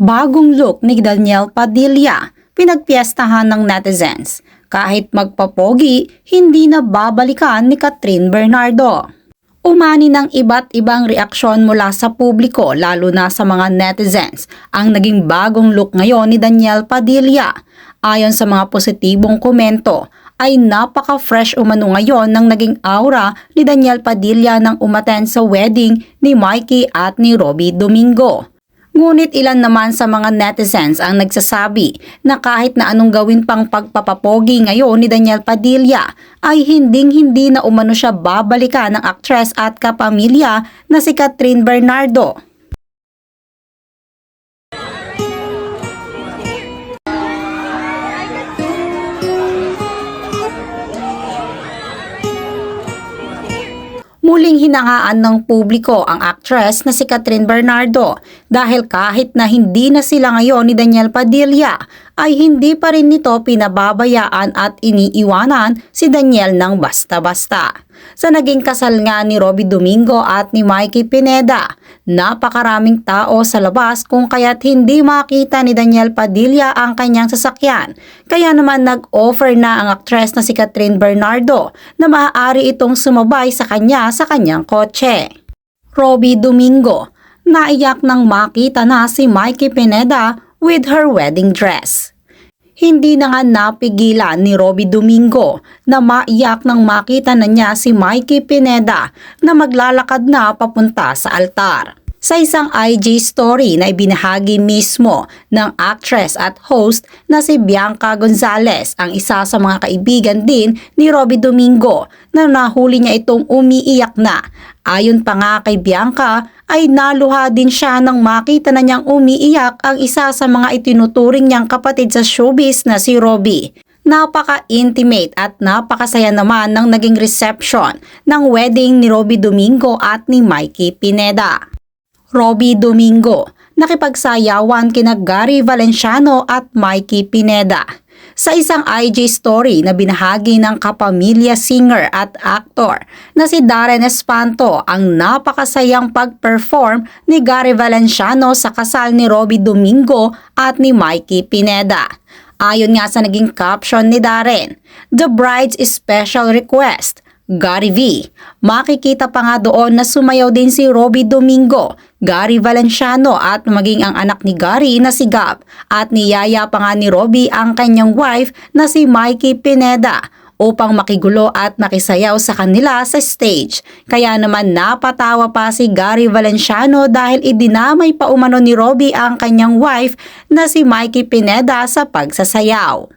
Bagong look ni Daniel Padilla, pinagpiestahan ng netizens. Kahit magpapogi, hindi na babalikan ni Catherine Bernardo. Umani ng iba't ibang reaksyon mula sa publiko lalo na sa mga netizens ang naging bagong look ngayon ni Daniel Padilla. Ayon sa mga positibong komento, ay napaka-fresh umano ngayon ng naging aura ni Daniel Padilla nang umaten sa wedding ni Mikey at ni Robbie Domingo. Ngunit ilan naman sa mga netizens ang nagsasabi na kahit na anong gawin pang pagpapapogi ngayon ni Daniel Padilla ay hinding-hindi na umano siya babalikan ng aktres at kapamilya na si Catherine Bernardo. Muling hinangaan ng publiko ang actress na si Catherine Bernardo dahil kahit na hindi na sila ngayon ni Daniel Padilla ay hindi pa rin nito pinababayaan at iniiwanan si Daniel ng basta-basta. Sa naging kasal nga ni Robbie Domingo at ni Mikey Pineda, napakaraming tao sa labas kung kaya't hindi makita ni Daniel Padilla ang kanyang sasakyan. Kaya naman nag-offer na ang aktres na si Catherine Bernardo na maaari itong sumabay sa kanya sa kanyang kotse. Robbie Domingo, naiyak nang makita na si Mikey Pineda with her wedding dress. Hindi na nga napigilan ni Robbie Domingo na maiyak nang makita na niya si Mikey Pineda na maglalakad na papunta sa altar. Sa isang IG story na ibinahagi mismo ng actress at host na si Bianca Gonzalez, ang isa sa mga kaibigan din ni Robbie Domingo na nahuli niya itong umiiyak na. Ayon pa nga kay Bianca ay naluha din siya nang makita na niyang umiiyak ang isa sa mga itinuturing niyang kapatid sa showbiz na si Robbie. Napaka-intimate at napakasaya naman ng naging reception ng wedding ni Robbie Domingo at ni Mikey Pineda. Robbie Domingo, nakipagsayawan kina Gary Valenciano at Mikey Pineda. Sa isang IG story na binahagi ng kapamilya singer at actor na si Darren Espanto ang napakasayang pag-perform ni Gary Valenciano sa kasal ni Robbie Domingo at ni Mikey Pineda. Ayon nga sa naging caption ni Darren, The Bride's Special Request – Gary V. Makikita pa nga doon na sumayaw din si Robbie Domingo, Gary Valenciano at maging ang anak ni Gary na si Gab at niyaya pa nga ni Robbie ang kanyang wife na si Mikey Pineda upang makigulo at makisayaw sa kanila sa stage. Kaya naman napatawa pa si Gary Valenciano dahil idinamay pa umano ni Robbie ang kanyang wife na si Mikey Pineda sa pagsasayaw.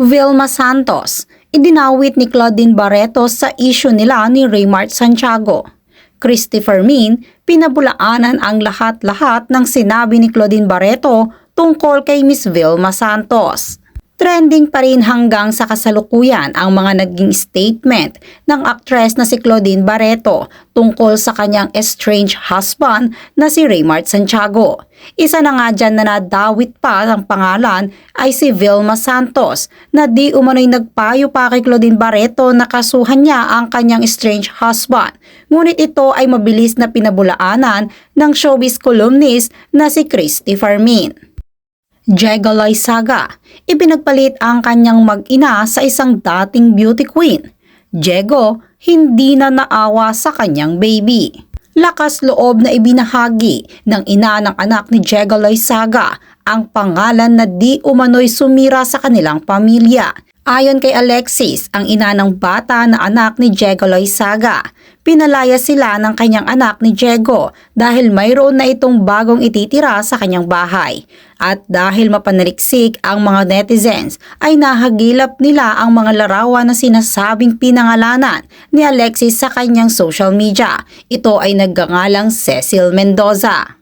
Vilma Santos, idinawit ni Claudine Barreto sa issue nila ni Raymart Santiago. Christopher Min, pinabulaanan ang lahat-lahat ng sinabi ni Claudine Barreto tungkol kay Miss Vilma Santos. Trending pa rin hanggang sa kasalukuyan ang mga naging statement ng aktres na si Claudine Barreto tungkol sa kanyang estranged husband na si Raymart Santiago. Isa na nga dyan na nadawit pa ang pangalan ay si Vilma Santos na di umano'y nagpayo pa kay Claudine Barreto na kasuhan niya ang kanyang estranged husband. Ngunit ito ay mabilis na pinabulaanan ng showbiz columnist na si Christy Farmin. Jegaloy Saga, ipinagpalit ang kanyang mag-ina sa isang dating beauty queen. Jego, hindi na naawa sa kanyang baby. Lakas loob na ibinahagi ng ina ng anak ni Jegaloy Saga ang pangalan na di umano'y sumira sa kanilang pamilya. Ayon kay Alexis, ang ina ng bata na anak ni Jego Loizaga, pinalaya sila ng kanyang anak ni Jego dahil mayroon na itong bagong ititira sa kanyang bahay. At dahil mapanaliksik ang mga netizens, ay nahagilap nila ang mga larawan na sinasabing pinangalanan ni Alexis sa kanyang social media. Ito ay naggangalang Cecil Mendoza.